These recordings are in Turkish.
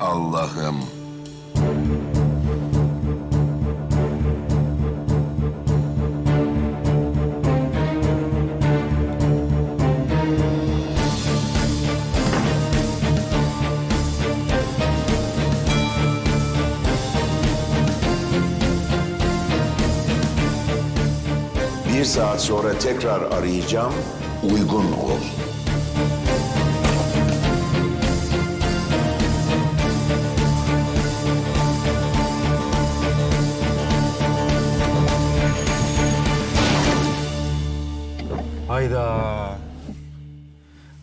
Allah'ım. Bir saat sonra tekrar arayacağım. Uygun ol.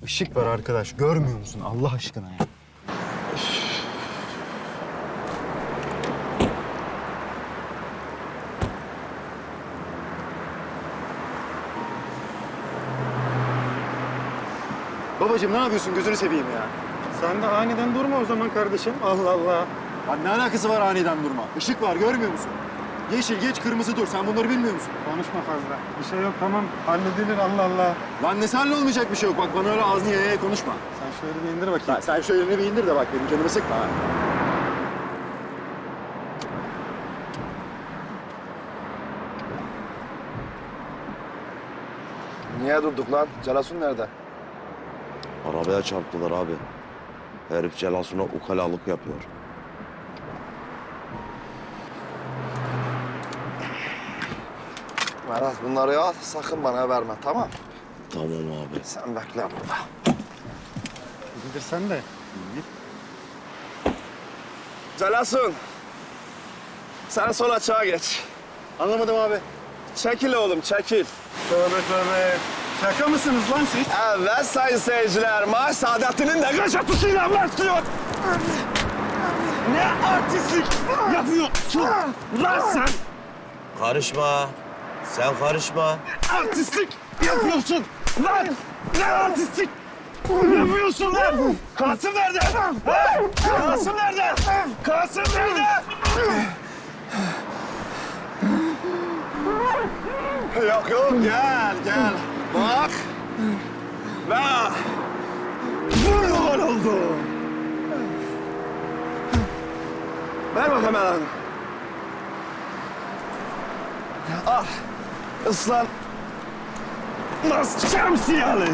Işık var arkadaş. Görmüyor musun Allah aşkına ya? Babacığım ne yapıyorsun? Gözünü seveyim ya. Sen de aniden durma o zaman kardeşim. Allah Allah. Lan ne alakası var aniden durma? Işık var görmüyor musun? Yeşil geç kırmızı dur. Sen bunları bilmiyor musun? Konuşma fazla. Bir şey yok tamam. Halledilir Allah Allah. Lan ne senle olmayacak bir şey yok. Bak bana öyle ağzını yaya konuşma. Sen şöyle bir indir bakayım. Lan sen şöyle bir indir de bak benim canımı sıkma ha. Niye durduk lan? Celasun nerede? Arabaya çarptılar abi. Herif celasına ukalalık yapıyor. Meral bunları al, sakın bana verme tamam Tamam abi. Sen bekle burada. İndir sen de. Celasun. Sen sol açığa geç. Anlamadım abi. Çekil oğlum, çekil. Tövbe tövbe. Şaka mısınız lan siz? Evet sayın seyirciler, maaş saadetinin de kaçatısıyla başlıyor. Ne artistlik yapıyorsun lan sen? Karışma. Sen karışma. Artistlik yapıyorsun lan. Ne artistlik yapıyorsun lan? Kasım nerede? Ha? Kasım nerede? Kasım nerede? Yok yok gel gel. Bak. La. Gol oldu. Ver bakalım hemen. Ah. Islan. Nasıl şemsiyalı?